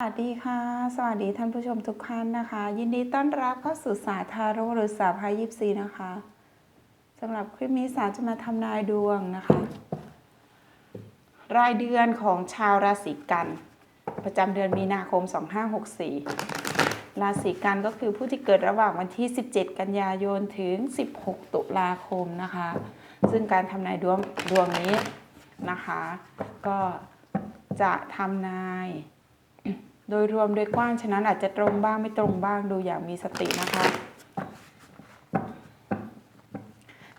สวัสดีค่ะ สวัสดีท่านผู้ชมทุกท่านนะคะ ยินดีต้อนรับเข้าสู่สายทาโร่หรือสาพายยิปซีนะคะสำหรับคลิปนี้สาจะมาทำนายดวงนะคะ รายเดือนของชาวราศีกัน ประจำเดือนมีนาคม 2564 ราศีกันก็คือผู้ที่เกิดระหว่างวันที่ 17 กันยายนถึง 16 ตุลาคมนะคะ ซึ่งการทำนายดวงดวงนี้นะคะ ก็จะทำนาย โดยรวมโดยกว้างฉะนั้นอาจจะตรงบ้างไม่ตรงบ้างดูอย่างมีสตินะคะ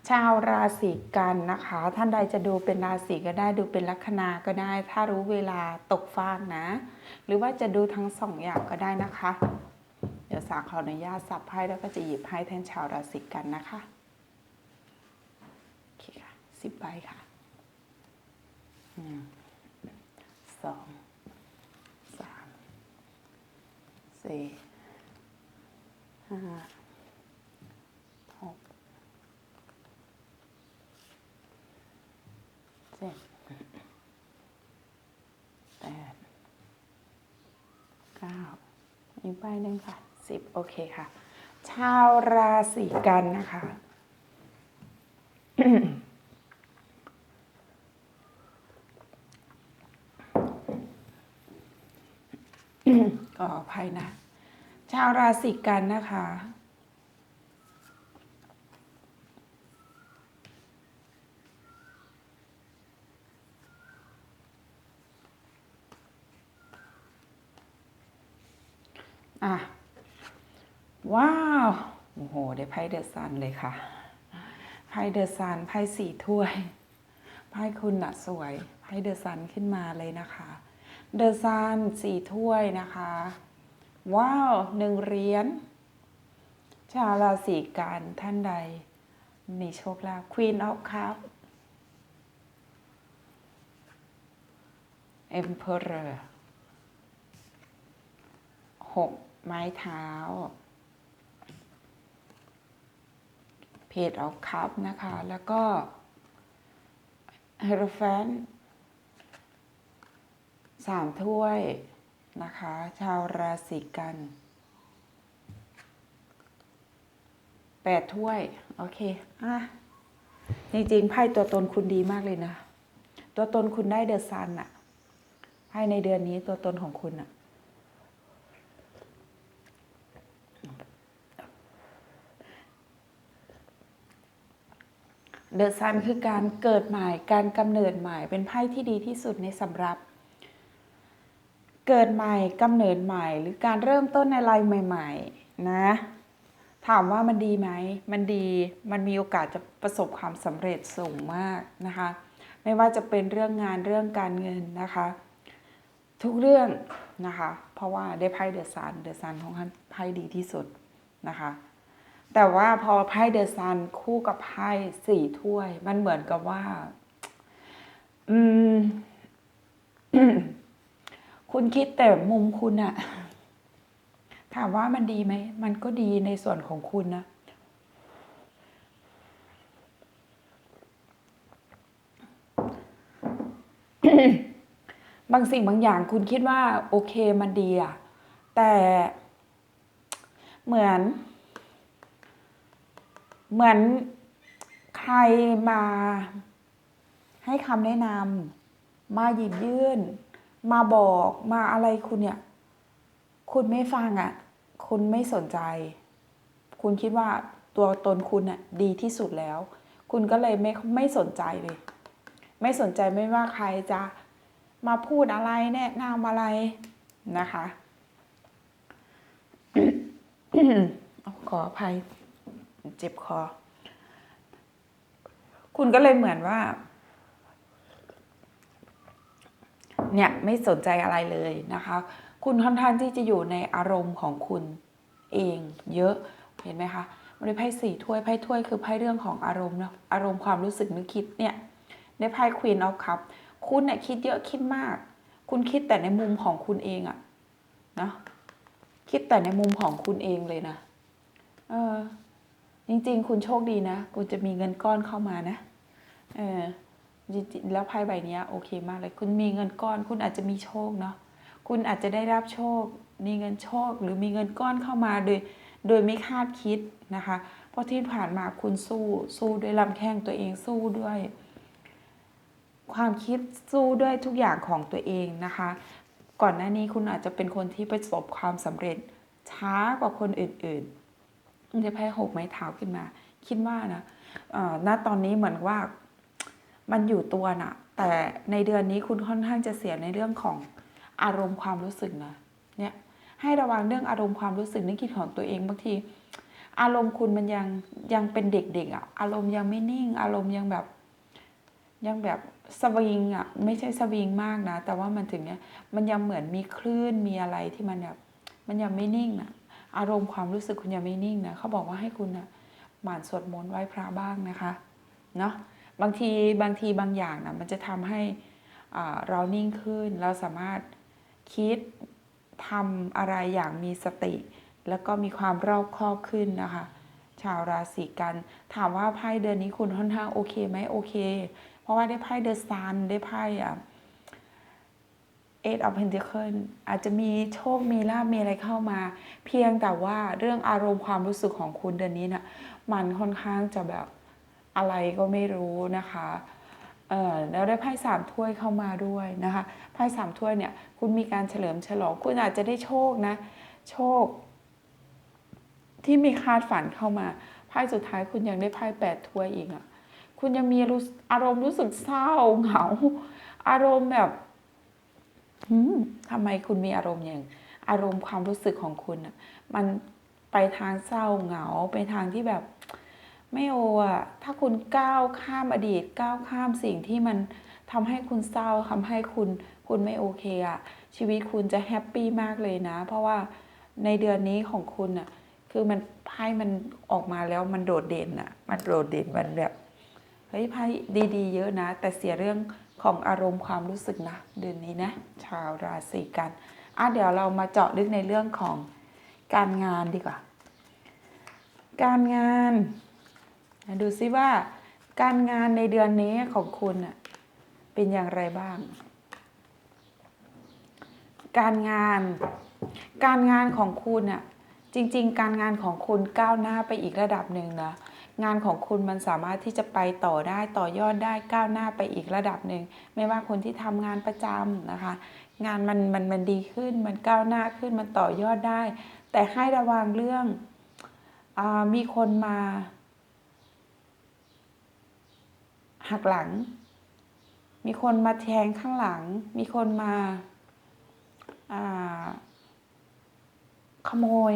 ชาวราศีกันนะคะ ท่านใดจะดูเป็นราศีก็ได้ดูเป็นลัคนาก็ได้ ถ้ารู้เวลาตกฟากนะ หรือว่าจะดูทั้งสองอย่างก็ได้นะคะ เดี๋ยวสาขออนุญาตสับไพ่แล้วก็จะหยิบไพ่แทนชาวราศีกันนะคะโอเคค่ะสิบใบค่ะหนึ่งสอง สาม สี่ห้าหกเจ็ดแปดเก้าอีกใบหนึ่งค่ะสิบโอเคค่ะ ชาวราศีกันนะคะ ก็อ ภัยนะ ชาวราศีกันนะคะ อะ ว้าว โอ้โห ได้ไพ่เดอะซันเลยค่ะ ไพ่เดอะซัน ไพ่สี่ถ้วย ไพ่คุณน่ะสวย ไพ่เดอะซันขึ้นมาเลยนะคะเดอะซันสี่ถ้วยนะคะ ว้าวหนึ่งเหรียญชาวราศีกันท่านใด มีโชคลาภ Queen of Cup Emperor หกไม้เท้าเพจออฟคัพนะคะ แล้วก็เฮโรแฟนสามถ้วย นะคะ ชาวราศีกันแปดถ้วย โอเค อะ จริงๆ ไพ่ตัวตนคุณดีมากเลยนะ ตัวตนคุณได้เดอะซันอะไพ่ในเดือนนี้ตัวตนของคุณอะเดอะซันคือการเกิดใหม่ การกำเนิดใหม่ เป็นไพ่ที่ดีที่สุดในสำหรับ เกิดใหม่กำเนิดใหม่ หรือการเริ่มต้นอะไรใหม่ ๆ นะ ถามว่ามันดีไหม มันดีมันมีโอกาสจะประสบความสำเร็จสูงมากนะคะ ไม่ว่าจะเป็นเรื่องงานเรื่องการเงินนะคะ ทุกเรื่องนะคะ เพราะว่าได้ไพ่เดอะซันเดอะซันของท่านไพ่ดีที่สุดนะคะแต่ว่าพอไพ่เดอะซันคู่กับไพ่สี่ถ้วย มันเหมือนกับว่า อืม คุณคิดแต่มุมคุณอะถามว่ามันดีไหม มันก็ดีในส่วนของคุณนะ บางสิ่งบางอย่างคุณคิดว่า โอเคมันดีอะแต่เหมือน เหมือนใครมาให้คำแนะนำมาหยิบยื่น มาบอกมาอะไรคุณเนี่ย คุณไม่ฟังอะ่ะ คุณไม่สนใจ คุณคิดว่าตัวตนคุณน่ะดีที่สุดแล้ว คุณก็เลยไม่ไม่สนใจเลย ไม่สนใจไม่ว่าใครจะมาพูดอะไรแนะนำอะไรนะคะ ขออภัย เจ็บคอ คุณก็เลยเหมือนว่า เนี่ยไม่สนใจอะไรเลยนะคะ คุณค่อนข้างที่จะอยู่ในอารมณ์ของคุณเองเยอะเห็นไหมคะมันได้ไพ่สี่ถ้วยไพ่ถ้วยคือไพ่เรื่องของอารมณ์เนะอารมณ์ความรู้สึกนึกคิดเนี่ยได้ไพ่ Queen of Cup คุณเนี่ยคิดเยอะคิดมาก คุณคิดแต่ในมุมของคุณเองอะนะคิดแต่ในมุมของคุณเองเลยนะเออจริงๆ คุณโชคดีนะ คุณจะมีเงินก้อนเข้ามานะเออ จริงๆแล้วไพ่ใบนี้โอเคมากเลย คุณมีเงินก้อน คุณอาจจะมีโชคเนาะคุณอาจจะได้รับโชค มีเงินโชค หรือมีเงินก้อนเข้ามาโดยโดยไม่คาดคิดนะคะ เพราะที่ผ่านมาคุณสู้สู้ด้วยลำแข้งตัวเองสู้ด้วย ความคิดสู้ด้วยทุกอย่างของตัวเองนะคะ ก่อนหน้านี้คุณอาจจะเป็นคนที่ประสบความสำเร็จช้ากว่าคนอื่นๆมันจะแพ้หกไม้เท้าขึ้นมา คิดว่านะณตอนนี้เหมือนว่า มันอยู่ตัวนะแต่ในเดือนนี้คุณค่อนข้างจะเสียในเรื่องของอารมณ์ความรู้สึกนะเนี่ยให้ระวังเรื่องอารมณ์ความรู้สึกนึกคิดของตัวเองบางที อารมณ์คุณมันยังยังเป็นเด็กๆอะ่ะอารมณ์ยังไม่นิ่ง อารมณ์ยังแบบ ยังแบบสวิงอะไม่ใช่สวิงมากนะ แต่ว่ามันถึงเนี้ยมันยังเหมือนมีคลื่นมีอะไรที่มันแบบมันยังไม่นิ่งนะอารมณ์ความรู้สึกคุณยังไม่นิ่งนะเขาบอกว่าให้คุณนะหมั่นสวดมนต์ไหว้พระบ้างนะคะเนาะ บางทีบางทีบางอย่างนะมันจะทำให้เรานิ่งขึ้น เราสามารถคิดทำอะไรอย่างมีสติ แล้วก็มีความรอบคอบขึ้นนะคะ ชาวราศีกันถามว่าไพ่เดือนนี้คุณค่อนข้างโอเคไหมโอเค เพราะว่าได้ไพ่เดอะซันได้ไพ่อะเอ็ดออฟเพนเทเคิลอาจจะมีโชคมีลาบมีอะไรเข้ามา เพียงแต่ว่าเรื่องอารมณ์ความรู้สึกของคุณเดือนนี้นะ่ะมันค่อนข้างจะแบบ อะไรก็ไม่รู้นะคะเออแล้วได้ไพ่สามถ้วยเข้ามาด้วยนะคะไพ่สามถ้วยเนี่ยคุณมีการเฉลิมฉลอง คุณอาจจะได้โชคนะ โชค ที่มีคาดฝันเข้ามาไพ่สุดท้ายคุณยังได้ไพ่แปดถ้วยอีกอะคุณยังมีอารมณ์รู้สึกเศร้าเหงา อารมณ์แบบหืมทำไมคุณมีอารมณ์อย่าง อารมณ์ความรู้สึกของคุณอะมันไปทางเศร้าเหงา ไปทางที่แบบ ไม่โออะถ้าคุณก้าวข้ามอดีตก้าวข้ามสิ่งที่มันทำให้คุณเศร้าทำให้คุณคุณไม่โอเคอะชีวิตคุณจะแฮปปี้มากเลยนะ เพราะว่าในเดือนนี้ของคุณอะคือมันไพ่มันออกมาแล้วมันโดดเด่นอะมันโดดเด่นมันแบบเฮ้ยไพ่ดีๆ เยอะนะ แต่เสียเรื่องของอารมณ์ความรู้สึกนะ เดือนนี้นะ ชาวราศีกันอะเดี๋ยวเรามาเจาะลึกในเรื่องของการงานดีกว่า การงาน ดูซิว่าการงานในเดือนนี้ของคุณเป็นอย่างไรบ้าง การงาน การงานของคุณน่ะจริง ๆ การงานของคุณก้าวหน้าไปอีกระดับหนึ่งนะงานของคุณมันสามารถที่จะไปต่อได้ต่อยอดได้ก้าวหน้าไปอีกระดับหนึ่งไม่ว่าคนที่ทำงานประจำนะคะ งานมันมันมันดีขึ้นมันก้าวหน้าขึ้นมันต่อยอดได้ แต่ให้ระวังเรื่องอมีคนมา หักหลัง มีคนมาแทงข้างหลัง มีคนมาาขโมย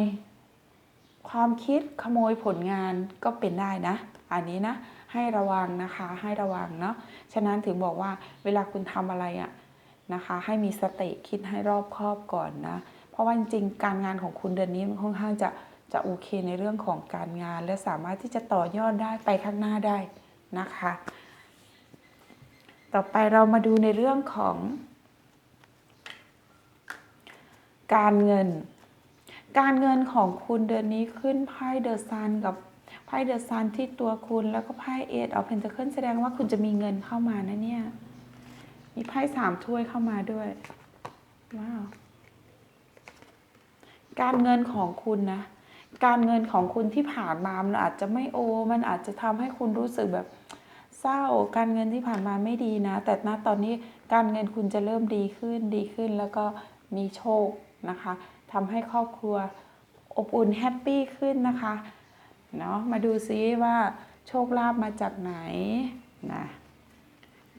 ความคิดขโมยผลงานก็เป็นได้นะ อันนี้นะ ให้ระวังนะคะให้ระวังเนาะฉะนั้นถึงบอกว่าเวลาคุณทำอะไรอะนะคะ ให้มีสติคิดให้รอบคอบก่อนนะ เพราะว่าจริงๆการงานของคุณเดือนนี้มันค่อนข้างจะจะโอเคในเรื่องของการงาน และสามารถที่จะต่อยอดได้ไปข้างหน้าได้นะคะ ต่อไปเรามาดูในเรื่องของ การเงิน การเงินของคุณเดือนนี้ขึ้นไพ่เดอะซันกับไพ่เดอะซันที่ตัวคุณแล้วก็ไพ่เอทออฟเพนท c เคิลแสดงว่าคุณจะมีเงินเข้ามานะเนี่ย มีไพ่สามถ้วยเข้ามาด้วยว้าวการเงินของคุณนะ การเงินของคุณที่ผ่านมามันอาจจะไม่โอ มันอาจจะทำให้คุณรู้สึกแบบ เศร้า การเงินที่ผ่านมาไม่ดีนะ แต่ณตอนนี้การเงินคุณจะเริ่มดีขึ้นดีขึ้นแล้วก็มีโชคนะคะทำให้ครอบครัวอบอุ่นแฮปปี้ขึ้นนะคะเนาะมาดูซิว่าโชคลาภมาจากไหนนะ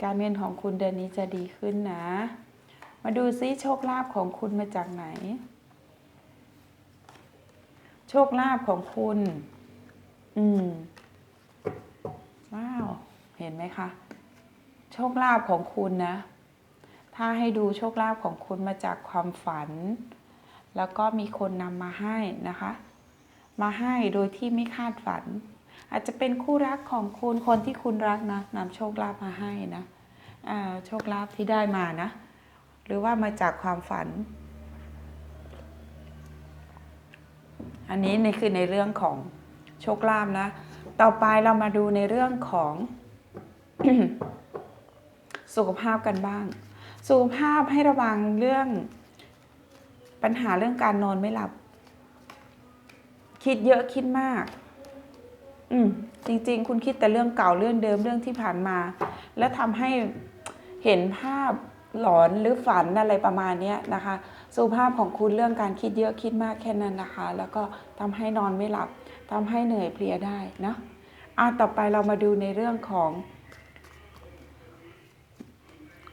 การเงินของคุณเดือนนี้จะดีขึ้นนะ มาดูซิโชคลาภของคุณมาจากไหน โชคลาภของคุณ อืม ว้าว เห็นไหมคะ โชคลาภของคุณนะ ถ้าให้ดูโชคลาภของคุณมาจากความฝัน แล้วก็มีคนนำมาให้นะคะ มาให้โดยที่ไม่คาดฝัน อาจจะเป็นคู่รักของคุณคนที่คุณรักนะนำโชคลาภมาให้นะโชคลาภที่ได้มานะ หรือว่ามาจากความฝัน อันนี้ในคือในเรื่องของโชคลาภนะ ต่อไปเรามาดูในเรื่องของ สุขภาพกันบ้าง สุขภาพให้ระวังเรื่อง ปัญหาเรื่องการนอนไม่หลับ คิดเยอะคิดมาก อืม จริง ๆ คุณคิดแต่เรื่องเก่าเรื่องเดิมเรื่องที่ผ่านมา แล้วทำให้เห็นภาพหลอนหรือฝันอะไรประมาณนี้นะคะ สุขภาพของคุณเรื่องการคิดเยอะคิดมากแค่นั้นนะคะ แล้วก็ทำให้นอนไม่หลับทำให้เหนื่อยเพลียได้นะอะต่อไปเรามาดูในเรื่องของ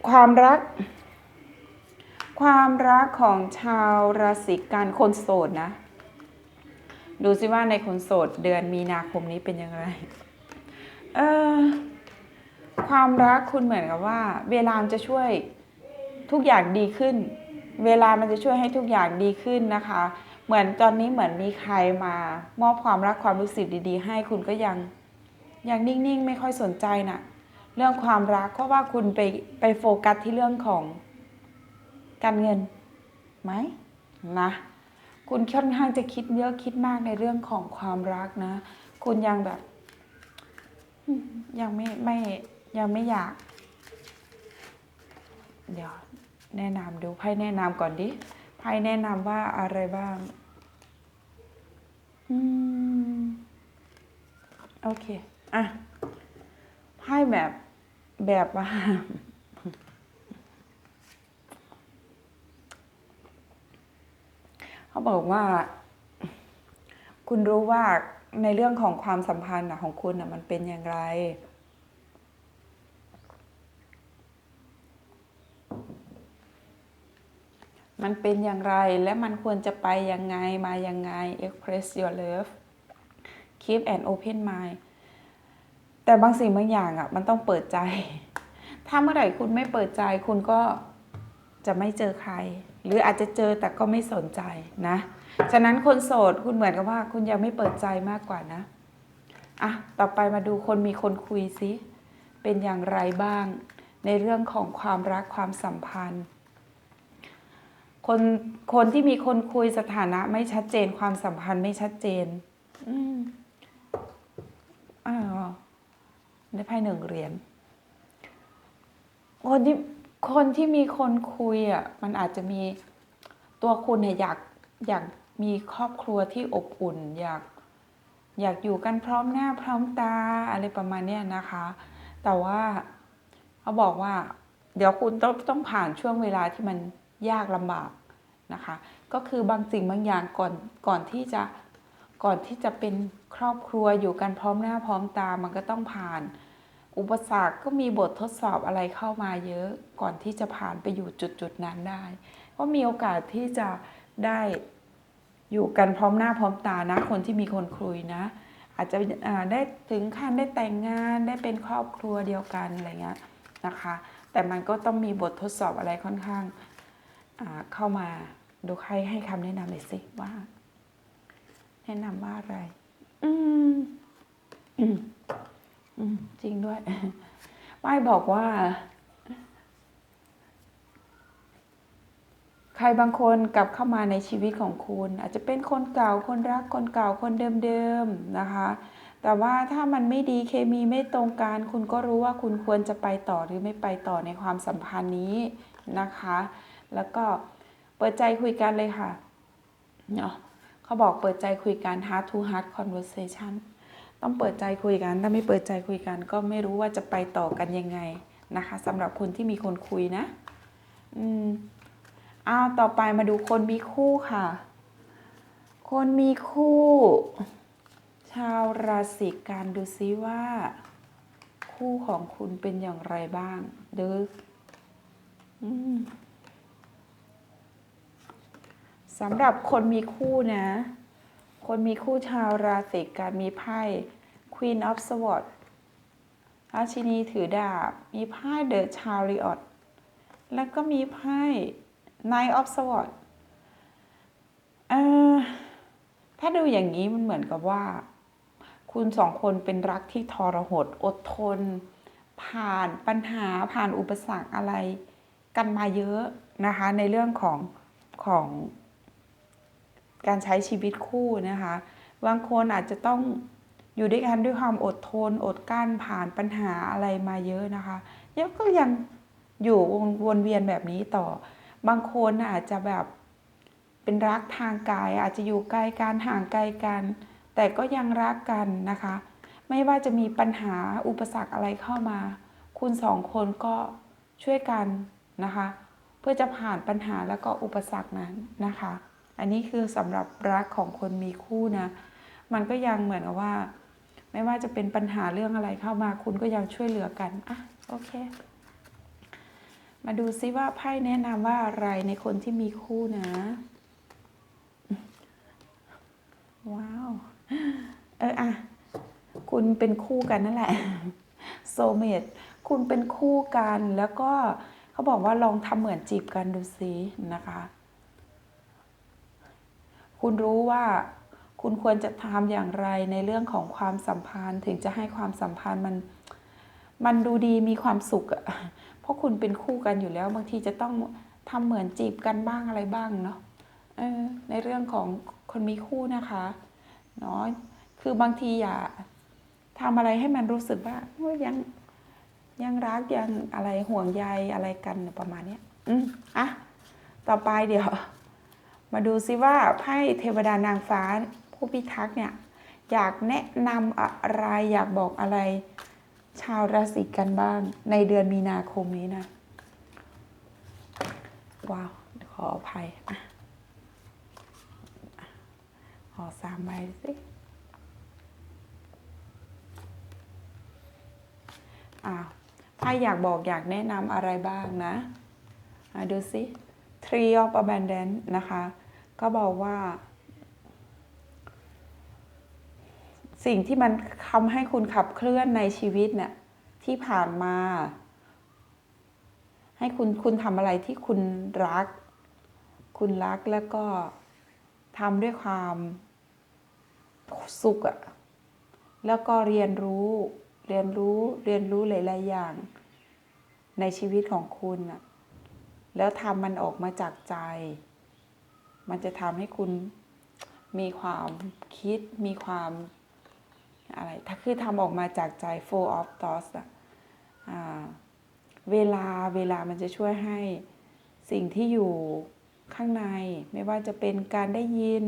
ความรัก ความรักของชาวราศีกันคนโสดนะ ดูสิว่าในคนโสดเดือนมีนาคมนี้เป็นยังไงเออความรักคุณเหมือนกับว่า เวลามันจะช่วยทุกอย่างดีขึ้น เวลามันจะช่วยให้ทุกอย่างดีขึ้นนะคะ เหมือนตอนนี้เหมือนมีใครมา มอบความรักความรู้สึกดี ๆ ให้คุณก็ยังยังนิ่งๆ ไม่ค่อยสนใจน่ะ เรื่องความรักเพราะว่าคุณไปไปโฟกัสที่เรื่องของการเงินไหมนะคุณค่อนข้างจะคิดเยอะคิดมากในเรื่องของความรักนะ คุณยังแบบ ยังไม่ไม่ยังไม่อยาก เดี๋ยวแนะนำดูไพ่แนะนำก่อนดิไพ่แนะนำว่าอะไรบ้างอืมโอเค อะไพ่แบบ แบบว่า เขาบอกว่า คุณรู้ว่าในเรื่องของความสัมพันธ์ของคุณมันเป็นอย่างไรมันเป็นอย่างไรและมันควรจะไปยังไงมายังไง express your love keep an open mind แต่บางสิ่งบางอย่างอะ มันต้องเปิดใจ ถ้าเมื่อไหร่คุณไม่เปิดใจ คุณก็จะไม่เจอใคร หรืออาจจะเจอแต่ก็ไม่สนใจนะ ฉะนั้นคนโสดคุณเหมือนกับว่า คุณยังไม่เปิดใจมากกว่านะอะต่อไปมาดูคนมีคนคุยซิเป็นอย่างไรบ้าง ในเรื่องของความรักความสัมพันธ์ คนคนที่มีคนคุยสถานะไม่ชัดเจนความสัมพันธ์ไม่ชัดเจน อืมอ้าว ได้ไพ่หนึ่งเหรียญคนที่คนที่มีคนคุยอะมันอาจจะมีตัวคุณเนี่ยอยากอยากมีครอบครัวที่อบอุ่น อยากอยากอยู่กันพร้อมหน้าพร้อมตาอะไรประมาณเนี้ยนะคะ แต่ว่าเขาบอกว่า เดี๋ยวคุณต้องต้องผ่านช่วงเวลาที่มันยากลำบากนะคะ ก็คือบางสิ่งบางอย่างก่อนก่อนที่จะก่อนที่จะเป็นครอบครัวอยู่กันพร้อมหน้าพร้อมตามันก็ต้องผ่าน อุปสรรคก็มีบททดสอบอะไรเข้ามาเยอะก่อนที่จะผ่านไปอยู่จุดจุดนั้นได้ ก็มีโอกาสที่จะได้อยู่กันพร้อมหน้าพร้อมตานะ คนที่มีคนคุยนะ อาจจะได้ถึงขั้นได้แต่งงานได้เป็นครอบครัวเดียวกันอะไรเงี้ยนะคะ แต่มันก็ต้องมีบททดสอบอะไรค่อนข้างเข้ามาดูใครให้คำแนะนำหน่อยสิว่า แนะนำว่าอะไร อืม จริงด้วยไม่บอกว่า ใครบางคนกลับเข้ามาในชีวิตของคุณ อาจจะเป็นคนเก่าคนรักคนเก่าคนเดิมๆนะคะ แต่ว่าถ้ามันไม่ดีเคมีไม่ตรงกันคุณก็รู้ว่าคุณควรจะไปต่อหรือไม่ไปต่อในความสัมพันธ์นี้นะคะ แล้วก็เปิดใจคุยกันเลยค่ะเนาะเขาบอกเปิดใจคุยกัน heart to heart conversation ต้องเปิดใจคุยกัน ถ้าไม่เปิดใจคุยกัน ก็ไม่รู้ว่าจะไปต่อกันยังไงนะคะสำหรับคนที่มีคนคุยนะอืมอ้าวต่อไปมาดูคนมีคู่ค่ะ คนมีคู่ ชาวราศีกันดูซิว่า คู่ของคุณเป็นอย่างไรบ้างหรืออสำหรับคนมีคู่นะ คนมีคู่ชาวราศีกันมีไพ่ Queen of Swords ราชินีถือดาบ มีไพ่ The Chariot แล้วก็มีไพ่ Knight of Swords เอ่อถ้าดูอย่างนี้มันเหมือนกับว่า คุณสองคนเป็นรักที่ทรหดอดทน ผ่านปัญหาผ่านอุปสรรคอะไร กันมาเยอะนะคะ ในเรื่องของของ การใช้ชีวิตคู่นะคะ บางคนอาจจะต้องอยู่ด้วยกันด้วยความอดทน อดกลั้นผ่านปัญหาอะไรมาเยอะนะคะยังก็ยังอยู่วนเวียนแบบนี้ต่อ บางคนอาจจะแบบเป็นรักทางกาย อาจจะอยู่ไกลกันห่างไกลกัน แต่ก็ยังรักกันนะคะ ไม่ว่าจะมีปัญหาอุปสรรคอะไรเข้ามา คุณสองคนก็ช่วยกันนะคะ เพื่อจะผ่านปัญหาแล้วก็อุปสรรคนั้นนะคะ อันนี้คือสำหรับรักของคนมีคู่นะ มันก็ยังเหมือนกับว่า ไม่ว่าจะเป็นปัญหาเรื่องอะไรเข้ามาคุณก็ยังช่วยเหลือกันอะโอเค มาดูซิว่าไพ่แนะนำว่าอะไรในคนที่มีคู่นะ ว้าว เอออะคุณเป็นคู่กันนั่นแหละโซเมตคุณเป็นคู่กันแล้วก็เขาบอกว่าลองทำเหมือนจีบกันดูสินะคะ คุณรู้ว่าคุณควรจะทำอย่างไรในเรื่องของความสัมพันธ์ ถึงจะให้ความสัมพันธ์มันมันดูดีมีความสุขอะเพราะคุณเป็นคู่กันอยู่แล้ว บางทีจะต้องทำเหมือนจีบกันบ้างอะไรบ้างเนาะออในเรื่องของคนมีคู่นะคะเนาะคือบางทีอย่าทำอะไรให้มันรู้สึกว่ายยังยังรักยังอะไรห่วงใยอะไรกันประมาณเนี้ยอืมอะต่อไปเดี๋ยว มาดูซิว่าไพ่เทวดานางฟ้าผู้พิทักษ์เนี่ยอยากแนะนำอะไรอยากบอกอะไร ชาวราศีกันบ้าง ในเดือนมีนาคมนี้นะ ว้าว ขออภัยอะขอสามใบสิอ้าวไพ่อยากบอกอยากแนะนำอะไรบ้างนะะดูสิ Tree of Abundance นะคะ ก็บอกว่า สิ่งที่มันทำให้คุณขับเคลื่อนในชีวิตเนี่ยที่ผ่านมา ให้คุณคุณทำอะไรที่คุณรัก คุณรักแล้วก็ทำด้วยความสุขอะแล้วก็เรียนรู้เรียนรู้เรียนรู้หลายๆอย่างในชีวิตของคุณอะแล้วทำมันออกมาจากใจ มันจะทำให้คุณมีความคิดมีความอะไรถ้าคือทำออกมาจากใจ full of thoughts อะเวลาเวลามันจะช่วยให้สิ่งที่อยู่ข้างในไม่ว่าจะเป็นการได้ยิน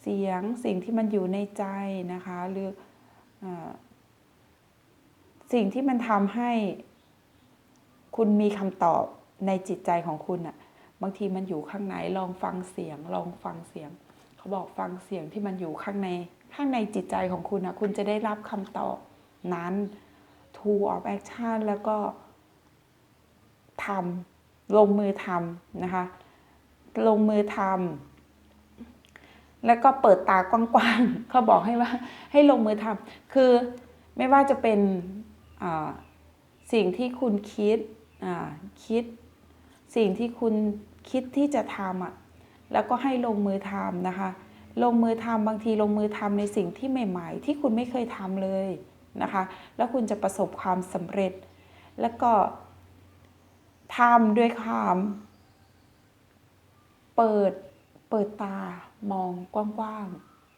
เสียงสิ่งที่มันอยู่ในใจนะคะ หรืออสิ่งที่มันทำให้คุณมีคำตอบในจิตใจของคุณอะ บางทีมันอยู่ข้างในลองฟังเสียง ลองฟังเสียง เขาบอกฟังเสียงที่มันอยู่ข้างใน ข้างในจิตใจของคุณนะคุณจะได้รับคำตอบนั้น two of action แล้วก็ทำลงมือทำนะคะ ลงมือทำแล้วก็เปิดตากว้างๆเขาบอกให้ว่าให้ลงมือทำคือไม่ว่าจะเป็นสิ่งที่คุณคิดคิด สิ่งที่คุณ คิดที่จะทำอะแล้วก็ให้ลงมือทำนะคะ ลงมือทำบางทีลงมือทำในสิ่งที่ใหม่ ๆ ที่คุณไม่เคยทำเลยนะคะ แล้วคุณจะประสบความสำเร็จ แล้วก็ทำด้วยความเปิดเปิดตามองกว้าง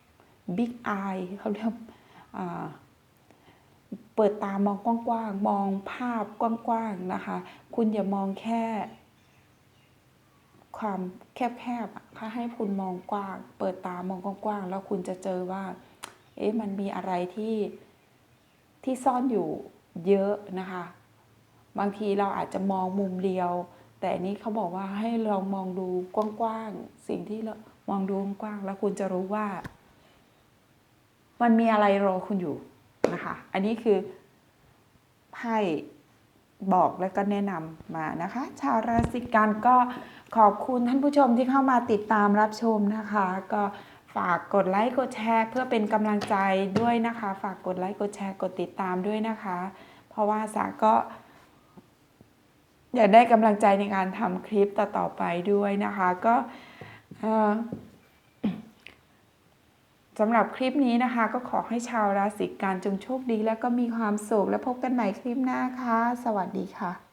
ๆ big eye เขาเรียกเปิดตามองกว้างๆ มองภาพกว้างๆ นะคะ คุณอย่ามองแค่ ความแคบๆถ้าให้คุณมองกว้าง เปิดตามองกว้างๆแล้วคุณจะเจอว่า เอ๊ะมันมีอะไรที่ที่ซ่อนอยู่เยอะนะคะ บางทีเราอาจจะมองมุมเดียว แต่นนี้เขาบอกว่าให้ลองมองดูกว้างๆสิ่งที่เรามองดูกว้างแล้วคุณจะรู้ว่า มันมีอะไรรอคุณอยู่นะคะ อันนี้คือไพ่ บอกและก็แนะนำมานะคะ ชาวราศีกันก็ขอบคุณท่านผู้ชมที่เข้ามาติดตามรับชมนะคะ ก็ฝากกดไลค์กดแชร์ เพื่อเป็นกำลังใจด้วยนะคะ ฝากกดไลค์กดแชร์กดติดตามด้วยนะคะ เพราะว่าสาก็ อยากได้กำลังใจในการทำคลิปต่อๆไปด้วยนะคะ ก็ สำหรับคลิปนี้นะคะ ก็ขอให้ชาวราศีกันจงโชคดี และก็มีความสุขและพบกันใหม่คลิปหน้าค่ะ สวัสดีค่ะ